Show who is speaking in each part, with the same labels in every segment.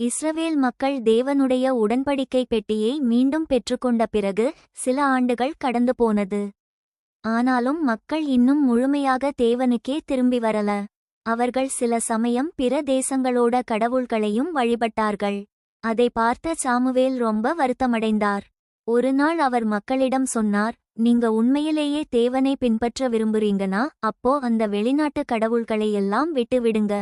Speaker 1: இஸ்ரவேல் மக்கள் தேவனுடைய உடன்படிக்கை பெட்டியை மீண்டும் பெற்றுக்கொண்ட பிறகு சில ஆண்டுகள் கடந்து போனது. ஆனாலும் மக்கள் இன்னும் முழுமையாக தேவனுக்கே திரும்பி வரல. அவர்கள் சில சமயம் பிற தேசங்களோட கடவுள்களையும் வழிபட்டார்கள். அதை பார்த்த சாமுவேல் ரொம்ப வருத்தமடைந்தார். ஒரு நாள் அவர் மக்களிடம் சொன்னார் நீங்க உண்மையிலேயே தேவனை பின்பற்ற விரும்புறீங்கனா அப்போ அந்த வெளிநாட்டு கடவுள்களை எல்லாம் விட்டு விடுங்க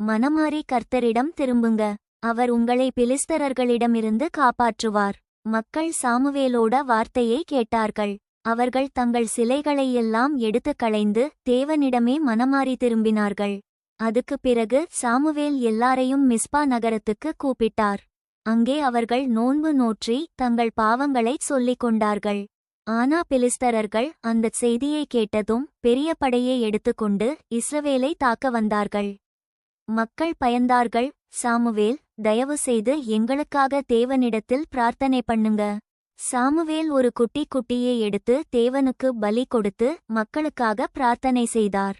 Speaker 1: மனமாறி கர்த்தரிடம் திரும்புங்க. அவர் உங்களை பிலிஸ்தரர்களிடமிருந்து காப்பாற்றுவார். மக்கள் சாமுவேலோட வார்த்தையை கேட்டார்கள். அவர்கள் தங்கள் சிலைகளையெல்லாம் எடுத்துக் களைந்து தேவனிடமே மனமாறி திரும்பினார்கள். அதுக்குப் பிறகு சாமுவேல் எல்லாரையும் மிஸ்பா நகரத்துக்கு கூப்பிட்டார். அங்கே அவர்கள் நோன்பு நோற்றி தங்கள் பாவங்களைச் சொல்லிக் கொண்டார்கள். ஆனா பிலிஸ்தரர்கள் அந்தச் செய்தியை கேட்டதும் பெரிய படையை எடுத்துக்கொண்டு இஸ்ரவேலை தாக்க வந்தார்கள். மக்கள் பயந்தார்கள். சாமுவேல் தயவு செய்து எங்களுக்காக தேவனிடத்தில் பிரார்த்தனை பண்ணுங்க. சாமுவேல் ஒரு குட்டி குட்டியை எடுத்து தேவனுக்கு பலி கொடுத்து மக்களுக்காக பிரார்த்தனை செய்தார்.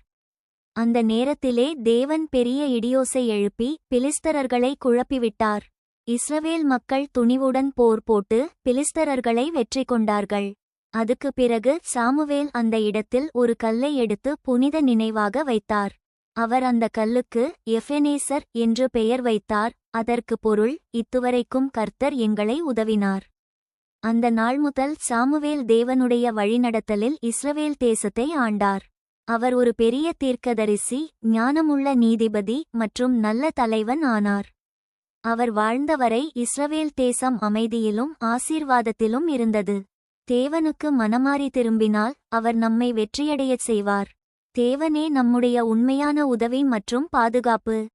Speaker 1: அந்த நேரத்திலே தேவன் பெரிய இடியோசை எழுப்பி பிலிஸ்தரர்களை குழப்பிவிட்டார். இஸ்ரவேல் மக்கள் துணிவுடன் போர் போட்டு பிலிஸ்தரர்களை வெற்றி கொண்டார்கள். அதுக்கு பிறகு சாமுவேல் அந்த இடத்தில் ஒரு கல்லை எடுத்து புனித நினைவாக வைத்தார். அவர் அந்த கல்லுக்கு எஃபெனேசர் என்று பெயர் வைத்தார் அதற்கு பொருள் இத்துவரைக்கும் கர்த்தர் எங்களை உதவினார். அந்த நாள் முதல் சாமுவேல் தேவனுடைய வழிநடத்தலில் இஸ்ரவேல் தேசத்தை ஆண்டார். அவர் ஒரு பெரிய தீர்க்கதரிசி ஞானமுள்ள நீதிபதி மற்றும் நல்ல தலைவன் ஆனார். அவர் வாழ்ந்தவரை இஸ்ரவேல் தேசம் அமைதியிலும் ஆசீர்வாதத்திலும் இருந்தது. தேவனுக்கு மனமாறி திரும்பினால் அவர் நம்மை வெற்றியடையச் செய்வார். தேவனே நம்முடைய உண்மையான உதவி மற்றும் பாதுகாப்பு.